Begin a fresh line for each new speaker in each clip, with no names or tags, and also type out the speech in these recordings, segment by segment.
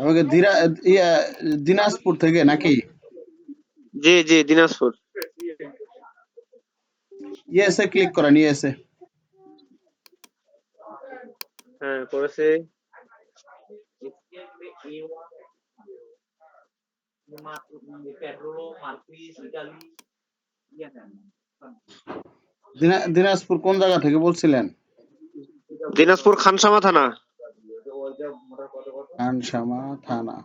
আমাকে দিনাজপুর থেকে নাকি?
জি জি দিনাজপুর।
ইয়েসে ক্লিক করেন ইয়েসে
হ্যাঁ করেছি।
দিনা দিনাজপুর কোন জায়গা থেকে বলছিলেন?
দিনাজপুর খানসামা থানা।
খানসামা থানা।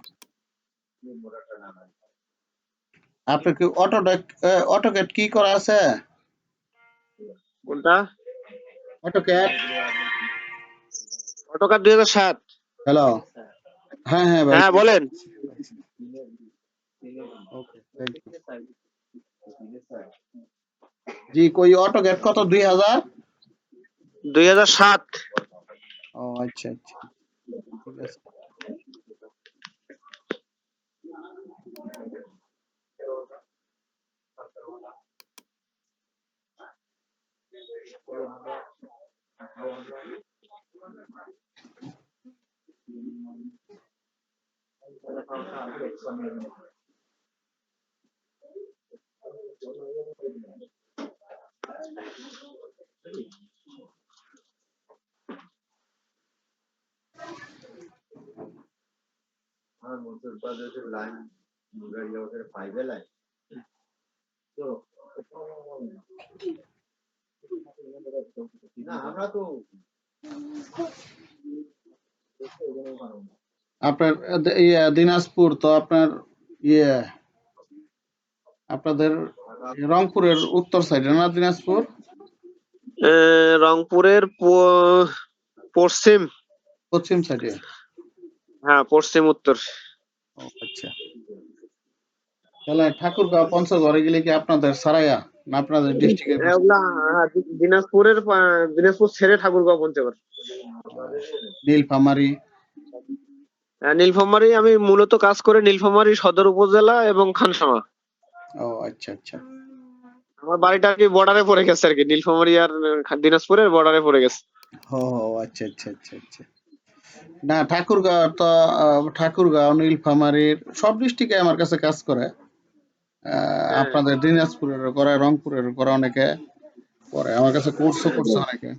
আপনার কি অটোডেক অটোক্যাট কি করা আছে?
কোনটা?
অটোক্যাট
অটোকার দুই হাজার সাত।
হ্যালো হ্যাঁ হ্যাঁ ভাই।
হ্যাঁ বলেন।
ওকে থ্যাংক ইউ জি কই অটোক্যাট কত? দুই হাজার?
দুই হাজার সাত।
ও আচ্ছা আচ্ছা। ঠিক আছে।
মনসুর প্রদেশের লাইন মুগারিয়া ওদের ফাইভে লাইন না আমরা তো
আপনার ইয়ে দিনাজপুর তো আপনার ইয়ে আপনাদের রংপুরের উত্তর সাইডে না দিনাজপুর?
আহ, রংপুরের পশ্চিম।
পশ্চিম সাইডে
হ্যাঁ পশ্চিম উত্তর।
ও আচ্ছা। তাহলে ঠাকুরগাঁও পঞ্চগড়ে গেলে কি আপনাদের সারাইয়া না আপনাদের ডিস্ট্রিক্টের
হ্যাঁ, দি- দিনাজপুরের দিনাজপুর ছেড়ে ঠাকুরগাঁও পঞ্চগড়।
নীলফামারি।
আহ, নীলফামারী আমি মূলত কাজ করে নীলফামারী সদর উপজেলা এবং খানসামা।
ও আচ্ছা আচ্ছা।
আমার বাড়িটা আর কি বর্ডারে পড়ে গেছে আর কি নীলফামারী আর দিনাজপুরের বর্ডারে পড়ে গেছে।
ও ও, আচ্ছা আচ্ছা আচ্ছা আচ্ছা। না ঠাকুরগাঁও তো ঠাকুরগাঁও নীলফামারীর সব ডিস্ট্রিক্টে আমার কাছে কাজ করে। আপনাদের দিনাজপুরের করে রংপুরের করে অনেকে করে। আমার কাছে কোর্সও করছে অনেকে।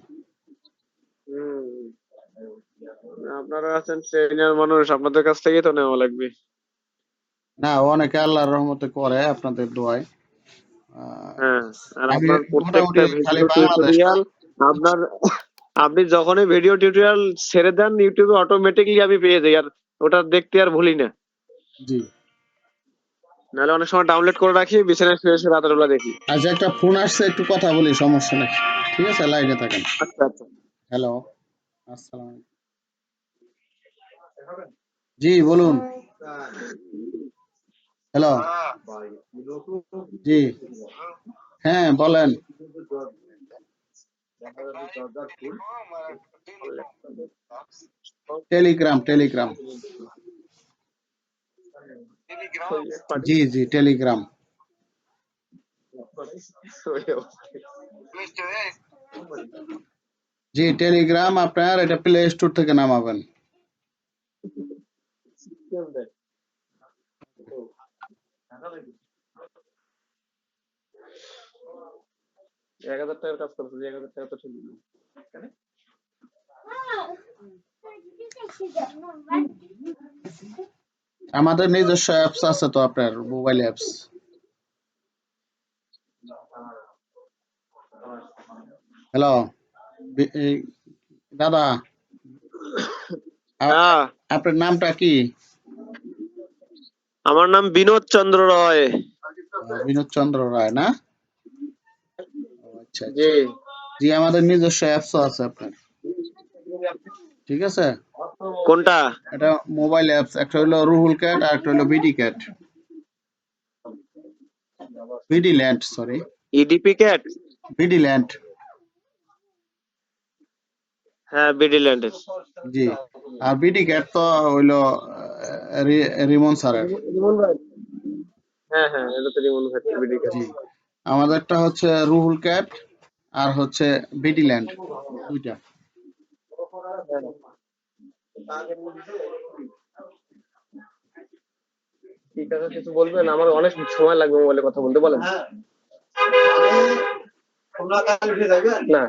আপনারা আছেন সিনিয়র মানুষ আপনাদের কাছ থেকেই তো নেওয়া লাগবে।
না অনেকে আল্লাহর রহমতে করে আপনাদের দোয়ায়।
হ্যাঁ আর আপনার প্রত্যেকটা ভিডিও টিউটোরিয়াল আপনার আপনি যখনই ভিডিও টিউটোরিয়াল ছেড়ে দেন ইউটিউবে অটোমেটিকলি আমি পেয়ে যাই আর ওটা দেখতে আর ভুলি না।
জি।
নাহলে অনেক সময় ডাউনলোড করে রাখি বিছানায় শুয়ে শুয়ে রাতের বেলা দেখি।
আচ্ছা একটা ফোন আসছে একটু কথা বলি সমস্যা নেই। ঠিক আছে লাইনে থাকেন।
আচ্ছা আচ্ছা।
হ্যালো আসসালামু আলাইকুম। জি বলুন। হ্যালো জি। হ্যাঁ বলেন। টেলিগ্রাম টেলিগ্রাম জি জি টেলিগ্রাম জি টেলিগ্রাম আপনার এটা প্লে স্টোর থেকে নামাবেন
এক হাজার টাকার কাজ করছি এক হাজার টাকা তো ঠিক না
আমাদের নিজস্ব অ্যাপস আছে তো আপনার মোবাইল অ্যাপস হ্যালো দাদা?
হ্যাঁ।
আপনার নামটা কি?
আমার নাম বিনোদ চন্দ্র রায়।
বিনোদ চন্দ্র রায় না? আচ্ছা আচ্ছা।
জি
জি আমাদের নিজস্ব অ্যাপস আছে আপনার। ঠিক আছে?
কোনটা?
এটা মোবাইল অ্যাপস একটা হলো রুহুল ক্যাট আর একটা হলো BD cat BD land sorry
EDP cat
BD land
হ্যাঁ বিডি ল্যান্ডের
জি। আর বিডি ক্যাট তো হইল আহ, রি- রিমন স্যারের।
হ্যাঁ হ্যাঁ এটা তো রিমন ভাই বিডি ক্যাট
জি। আমাদেরটা হচ্ছে রুহুল ক্যাট আর হচ্ছে বিডিল্যান্ড দুইটা।
ঠিক আছে কিছু বলবেন? আমার অনেক সময় লাগবে মোবাইলে কথা বলতে বলেন।
হ্যাঁ।
না।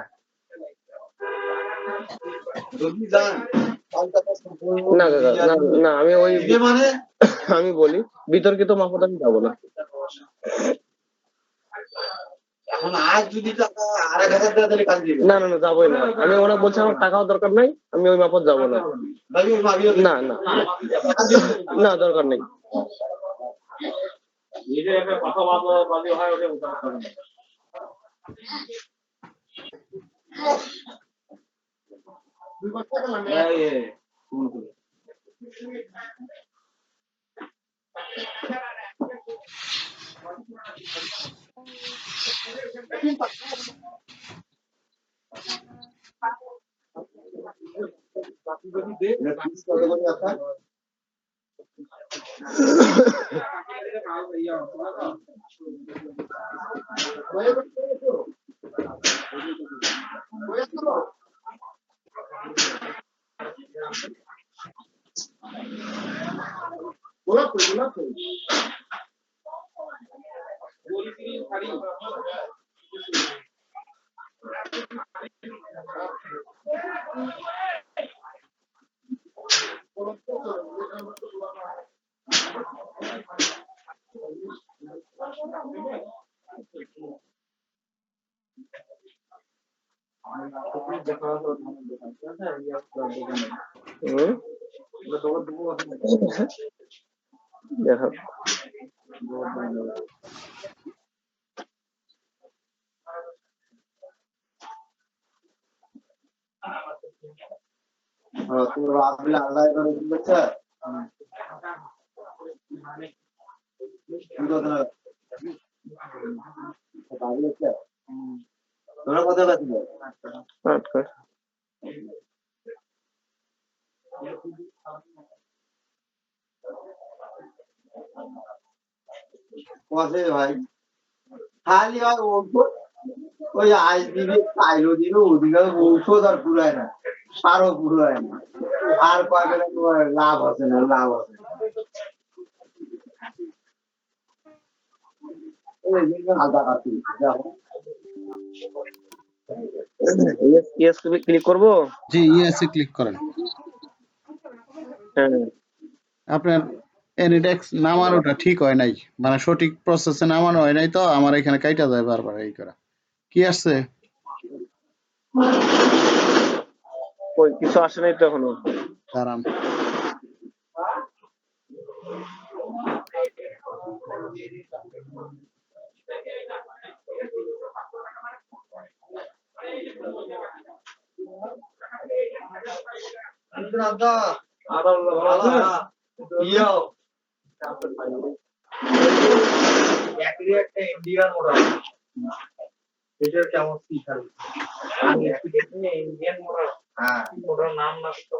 না না আমি ওই
মানে?
আমি বলি বিতর্কিত মাহফুজ আমি যাব না
এখন আজ যদি টাকা আড়াই হাজার টাকা দিলে কাল দিবে
না না না যাবোই না। আমি ওনাকে বলছি আমার টাকাও দরকার নাই আমি ওই মাপত যাব না। না না। না দরকার নেই।
এটা ফিস কত করে আপনার
হুম? দেখো
হ্যাঁ, তুমি রাতবেলা আলাদা করে দিচ্ছে কি কথা বাড়ি আছে তোমরা কোথায় গেছিলে
আচ্ছা
কসে ভাই ঔষধ ওই আজ দিবি চাইলো দিল ওদিকে ঔষধ আর পুরায় না সারও পুরায় না। আর পাবে না লাভ আছে না লাভ আছে। আলদা কাটি
ইয়েস ক্লিক করব?
জি ইয়েসে ক্লিক করেন।
হ্যাঁ।
আপনার এনিডেক্স নামানোটা ঠিক হয় নাই। মানে সঠিক প্রসেসে নামানো হয় নাই তো আমার এখানে কাইটা যায় বারবার এই করা। কি আসছে?
ওই কিছু আসে নাই তো এখনও?
দাঁড়ান।
ইয়ো।
ইন্ডিয়ান মোটর এটার কেমন কি খাবে আমি একটু ইন্ডিয়ান মোটর
হ্যাঁ
মোটর নাম না তো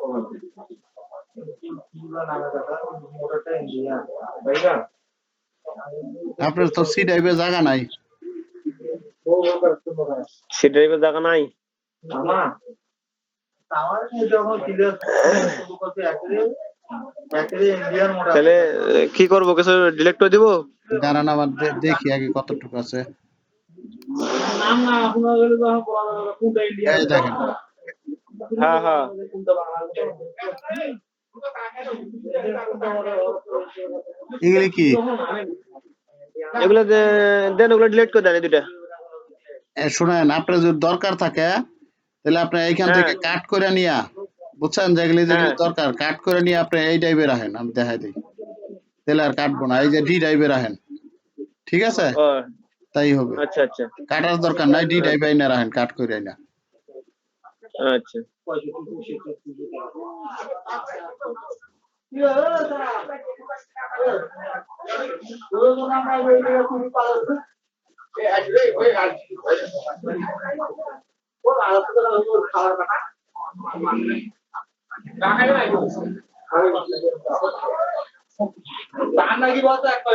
মোটরটা ইন্ডিয়ান তাই না
আপনার তো সি ড্রাইভে জায়গা নাই।
সে ড্রাইভের জায়গা নাই?
না। আমার যখন ক্লিয়ার শুরু করতে
তাহলে কি করব? কিছু ডিলেক্ট করে দিব?
দাঁড়ান আমার দেখি আগে কতটুকু আছে।
নাম না আপনার কোনটা
দেখেন।
হ্যাঁ হ্যাঁ।
এগুলি কি?
এগুলো দেন ওগুলো ডিলেক্ট করে দেন এই দুইটা।
এ, শুনেন আপনার যদি দরকার থাকে তাহলে আপনি এইখান
হ্যাঁ।
থেকে কাট করে নিয়া বুঝছেন? যেগুলি যেগুলি
হ্যাঁ।
দরকার কাট করে নিয়ে আপনি এই টাইপে রাখেন আমি দেখাই দিই। তাহলে আর কাটবো না এই যে ডি টাইপে রাখেন ঠিক আছে?
ও
তাই হবে।
আচ্ছা আচ্ছা।
কাটার দরকার নাই ডি টাইপে আইনা রাখেন কাট করে আইনা।
আচ্ছা।
নাকি বলতো একটা